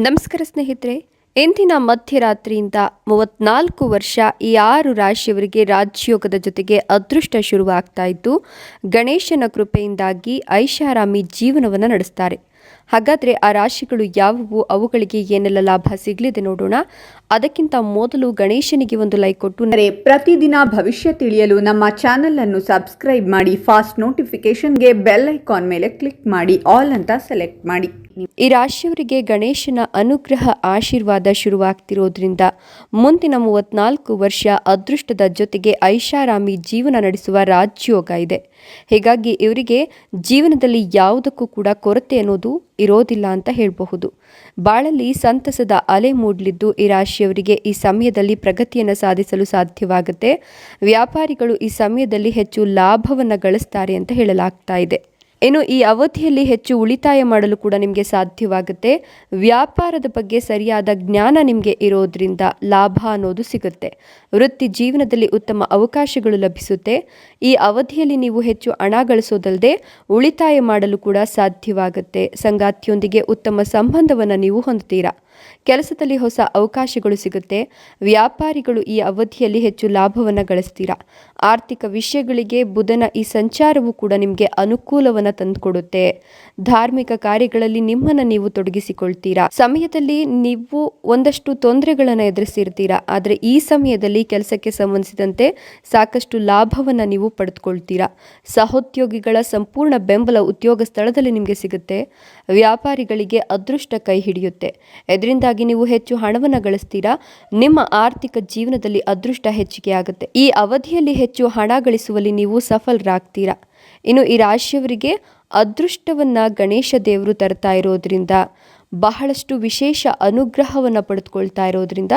ನಮಸ್ಕಾರ ಸ್ನೇಹಿತರೆ, ಇಂದಿನ ಮಧ್ಯರಾತ್ರಿಯಿಂದ ಮೂವತ್ನಾಲ್ಕು ವರ್ಷ ಈ ಆರು ರಾಶಿಯವರಿಗೆ ರಾಜ್ಯೋಗದ ಜೊತೆಗೆ ಅದೃಷ್ಟ ಶುರುವಾಗ್ತಾ ಇದ್ದು, ಗಣೇಶನ ಕೃಪೆಯಿಂದಾಗಿ ಐಷಾರಾಮಿ ಜೀವನವನ್ನು ನಡೆಸ್ತಾರೆ. ಹಾಗಾದರೆ ಆ ರಾಶಿಗಳು ಯಾವುವು? ಅವುಗಳಿಗೆ ಏನೆಲ್ಲ ಲಾಭ ಸಿಗಲಿದೆ ನೋಡೋಣ. ಅದಕ್ಕಿಂತ ಮೊದಲು ಗಣೇಶನಿಗೆ ಒಂದು ಲೈಕ್ ಕೊಟ್ಟು ಪ್ರತಿದಿನ ಭವಿಷ್ಯ ತಿಳಿಯಲು ನಮ್ಮ ಚಾನೆಲ್ ಅನ್ನು ಸಬ್ಸ್ಕ್ರೈಬ್ ಮಾಡಿ ಫಾಸ್ಟ್ ನೋಟಿಫಿಕೇಶನ್ಗೆ ಬೆಲ್ ಐಕಾನ್ ಮೇಲೆ ಕ್ಲಿಕ್ ಮಾಡಿ ಆಲ್ ಅಂತ ಸೆಲೆಕ್ಟ್ ಮಾಡಿ. ಈ ರಾಶಿಯವರಿಗೆ ಗಣೇಶನ ಅನುಗ್ರಹ ಆಶೀರ್ವಾದ ಶುರುವಾಗ್ತಿರೋದ್ರಿಂದ ಮುಂದಿನ ಮೂವತ್ನಾಲ್ಕು ವರ್ಷ ಅದೃಷ್ಟದ ಜೊತೆಗೆ ಐಷಾರಾಮಿ ಜೀವನ ನಡೆಸುವ ರಾಜ್ಯೋಗ ಇದೆ. ಹೀಗಾಗಿ ಇವರಿಗೆ ಜೀವನದಲ್ಲಿ ಯಾವುದಕ್ಕೂ ಕೂಡ ಕೊರತೆ ಅನ್ನೋದು ಇರೋದಿಲ್ಲ ಅಂತ ಹೇಳಬಹುದು. ಬಾಳಲ್ಲಿ ಸಂತಸದ ಅಲೆ ಮೂಡಲಿದ್ದು ಈ ರಾಶಿಯವರಿಗೆ ಈ ಸಮಯದಲ್ಲಿ ಪ್ರಗತಿಯನ್ನು ಸಾಧಿಸಲು ಸಾಧ್ಯವಾಗುತ್ತೆ. ವ್ಯಾಪಾರಿಗಳು ಈ ಸಮಯದಲ್ಲಿ ಹೆಚ್ಚು ಲಾಭವನ್ನು ಗಳಿಸ್ತಾರೆ ಅಂತ ಹೇಳಲಾಗ್ತಾ ಇದೆ. ಇನ್ನು ಈ ಅವಧಿಯಲ್ಲಿ ಹೆಚ್ಚು ಉಳಿತಾಯ ಮಾಡಲು ಕೂಡ ನಿಮಗೆ ಸಾಧ್ಯವಾಗುತ್ತೆ. ವ್ಯಾಪಾರದ ಬಗ್ಗೆ ಸರಿಯಾದ ಜ್ಞಾನ ನಿಮಗೆ ಇರೋದ್ರಿಂದ ಲಾಭ ಅನ್ನೋದು ಸಿಗುತ್ತೆ. ವೃತ್ತಿ ಜೀವನದಲ್ಲಿ ಉತ್ತಮ ಅವಕಾಶಗಳು ಲಭಿಸುತ್ತೆ. ಈ ಅವಧಿಯಲ್ಲಿ ನೀವು ಹೆಚ್ಚು ಹಣ ಗಳಿಸೋದಲ್ಲದೆ ಉಳಿತಾಯ ಮಾಡಲು ಕೂಡ ಸಾಧ್ಯವಾಗುತ್ತೆ. ಸಂಗಾತಿಯೊಂದಿಗೆ ಉತ್ತಮ ಸಂಬಂಧವನ್ನು ನೀವು ಹೊಂದುತ್ತೀರಾ? ಕೆಲಸದಲ್ಲಿ ಹೊಸ ಅವಕಾಶಗಳು ಸಿಗುತ್ತೆ. ವ್ಯಾಪಾರಿಗಳು ಈ ಅವಧಿಯಲ್ಲಿ ಹೆಚ್ಚು ಲಾಭವನ್ನು ಗಳಿಸ್ತೀರಾ? ಆರ್ಥಿಕ ವಿಷಯಗಳಿಗೆ ಬುಧನ ಈ ಸಂಚಾರವು ಕೂಡ ನಿಮಗೆ ಅನುಕೂಲವನ್ನು ತಂದುಕೊಡುತ್ತೆ. ಧಾರ್ಮಿಕ ಕಾರ್ಯಗಳಲ್ಲಿ ನಿಮ್ಮನ್ನು ನೀವು ತೊಡಗಿಸಿಕೊಳ್ತೀರಾ? ಸಮಯದಲ್ಲಿ ನೀವು ಒಂದಷ್ಟು ತೊಂದರೆಗಳನ್ನು ಎದುರಿಸಿರ್ತೀರಾ? ಆದರೆ ಈ ಸಮಯದಲ್ಲಿ ಕೆಲಸಕ್ಕೆ ಸಂಬಂಧಿಸಿದಂತೆ ಸಾಕಷ್ಟು ಲಾಭವನ್ನು ನೀವು ಪಡೆದುಕೊಳ್ತೀರಾ? ಸಹೋದ್ಯೋಗಿಗಳ ಸಂಪೂರ್ಣ ಬೆಂಬಲ ಉದ್ಯೋಗ ಸ್ಥಳದಲ್ಲಿ ನಿಮಗೆ ಸಿಗುತ್ತೆ. ವ್ಯಾಪಾರಿಗಳಿಗೆ ಅದೃಷ್ಟ ಕೈ ಹಿಡಿಯುತ್ತೆ. ಇದರಿಂದಾಗಿ ನೀವು ಹೆಚ್ಚು ಹಣವನ್ನು ಗಳಿಸ್ತೀರಾ? ನಿಮ್ಮ ಆರ್ಥಿಕ ಜೀವನದಲ್ಲಿ ಅದೃಷ್ಟ ಹೆಚ್ಚಿಗೆ ಆಗುತ್ತೆ. ಈ ಅವಧಿಯಲ್ಲಿ ಹೆಚ್ಚು ಹಣ ಗಳಿಸುವಲ್ಲಿ ನೀವು ಸಫಲರಾಗ್ತೀರಾ? ಇನ್ನು ಈ ರಾಶಿಯವರಿಗೆ ಅದೃಷ್ಟವನ್ನು ಗಣೇಶ ದೇವರು ತರ್ತಾ ಇರೋದ್ರಿಂದ ಬಹಳಷ್ಟು ವಿಶೇಷ ಅನುಗ್ರಹವನ್ನು ಪಡೆದುಕೊಳ್ತಾ ಇರೋದ್ರಿಂದ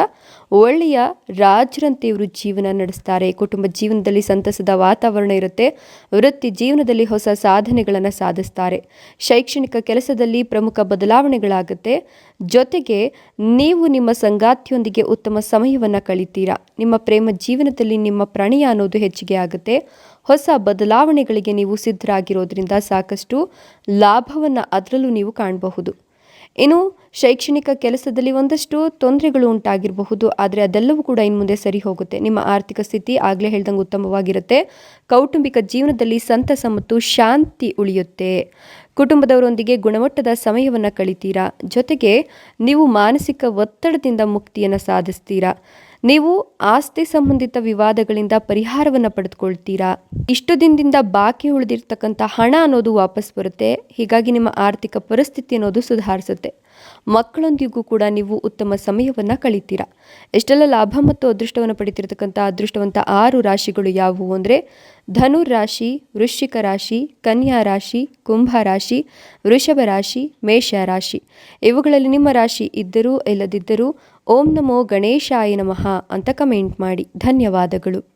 ಒಳ್ಳೆಯ ರಾಜರಂತೆ ಇವರು ಜೀವನ ನಡೆಸ್ತಾರೆ. ಕುಟುಂಬ ಜೀವನದಲ್ಲಿ ಸಂತಸದ ವಾತಾವರಣ ಇರುತ್ತೆ. ವೃತ್ತಿ ಜೀವನದಲ್ಲಿ ಹೊಸ ಸಾಧನೆಗಳನ್ನು ಸಾಧಿಸ್ತಾರೆ. ಶೈಕ್ಷಣಿಕ ಕೆಲಸದಲ್ಲಿ ಪ್ರಮುಖ ಬದಲಾವಣೆಗಳಾಗುತ್ತೆ. ಜೊತೆಗೆ ನೀವು ನಿಮ್ಮ ಸಂಗಾತಿಯೊಂದಿಗೆ ಉತ್ತಮ ಸಮಯವನ್ನು ಕಳಿತೀರಾ? ನಿಮ್ಮ ಪ್ರೇಮ ಜೀವನದಲ್ಲಿ ನಿಮ್ಮ ಪ್ರಣಯ ಅನ್ನೋದು ಹೆಚ್ಚಿಗೆ ಆಗುತ್ತೆ. ಹೊಸ ಬದಲಾವಣೆಗಳಿಗೆ ನೀವು ಸಿದ್ಧರಾಗಿರೋದ್ರಿಂದ ಸಾಕಷ್ಟು ಲಾಭವನ್ನು ಅದರಲ್ಲೂ ನೀವು ಕಾಣಬಹುದು. ಇನ್ನು ಶೈಕ್ಷಣಿಕ ಕೆಲಸದಲ್ಲಿ ಒಂದಷ್ಟು ತೊಂದರೆಗಳು ಉಂಟಾಗಿರಬಹುದು, ಆದರೆ ಅದೆಲ್ಲವೂ ಕೂಡ ಇನ್ನು ಮುಂದೆ ಸರಿ ಹೋಗುತ್ತೆ. ನಿಮ್ಮ ಆರ್ಥಿಕ ಸ್ಥಿತಿ ಆಗಲೇ ಹೇಳ್ದಂಗೆ ಉತ್ತಮವಾಗಿರುತ್ತೆ. ಕೌಟುಂಬಿಕ ಜೀವನದಲ್ಲಿ ಸಂತಸ ಮತ್ತು ಶಾಂತಿ ಉಳಿಯುತ್ತೆ. ಕುಟುಂಬದವರೊಂದಿಗೆ ಗುಣಮಟ್ಟದ ಸಮಯವನ್ನು ಕಳಿತೀರಾ? ಜೊತೆಗೆ ನೀವು ಮಾನಸಿಕ ಒತ್ತಡದಿಂದ ಮುಕ್ತಿಯನ್ನು ಸಾಧಿಸ್ತೀರಾ? ನೀವು ಆಸ್ತಿ ಸಂಬಂಧಿತ ವಿವಾದಗಳಿಂದ ಪರಿಹಾರವನ್ನು ಪಡೆದುಕೊಳ್ತೀರಾ? ಇಷ್ಟು ದಿನದಿಂದ ಬಾಕಿ ಉಳಿದಿರ್ತಕ್ಕಂಥ ಹಣ ಅನ್ನೋದು ವಾಪಸ್ ಬರುತ್ತೆ. ಹೀಗಾಗಿ ನಿಮ್ಮ ಆರ್ಥಿಕ ಪರಿಸ್ಥಿತಿ ಅನ್ನೋದು ಸುಧಾರಿಸುತ್ತೆ. ಮಕ್ಕಳೊಂದಿಗೂ ಕೂಡ ನೀವು ಉತ್ತಮ ಸಮಯವನ್ನು ಕಳಿತೀರಾ? ಎಷ್ಟೆಲ್ಲ ಲಾಭ ಮತ್ತು ಅದೃಷ್ಟವನ್ನು ಪಡಿತಿರ್ತಕ್ಕಂಥ ಅದೃಷ್ಟವಂತ ಆರು ರಾಶಿಗಳು ಯಾವುವು ಅಂದರೆ ಧನು ರಾಶಿ, ವೃಶ್ಚಿಕ ರಾಶಿ, ಕನ್ಯಾ ರಾಶಿ, ಕುಂಭ ರಾಶಿ, ವೃಷಭ ರಾಶಿ, ಮೇಷ ರಾಶಿ. ಇವುಗಳಲ್ಲಿ ನಿಮ್ಮ ರಾಶಿ ಇದ್ದರೂ, ಇಲ್ಲದಿದ್ದರೂ ಓಂ ನಮೋ ಗಣೇಶಾಯ ನಮಃ ಅಂತ ಕಮೆಂಟ್ ಮಾಡಿ. ಧನ್ಯವಾದಗಳು.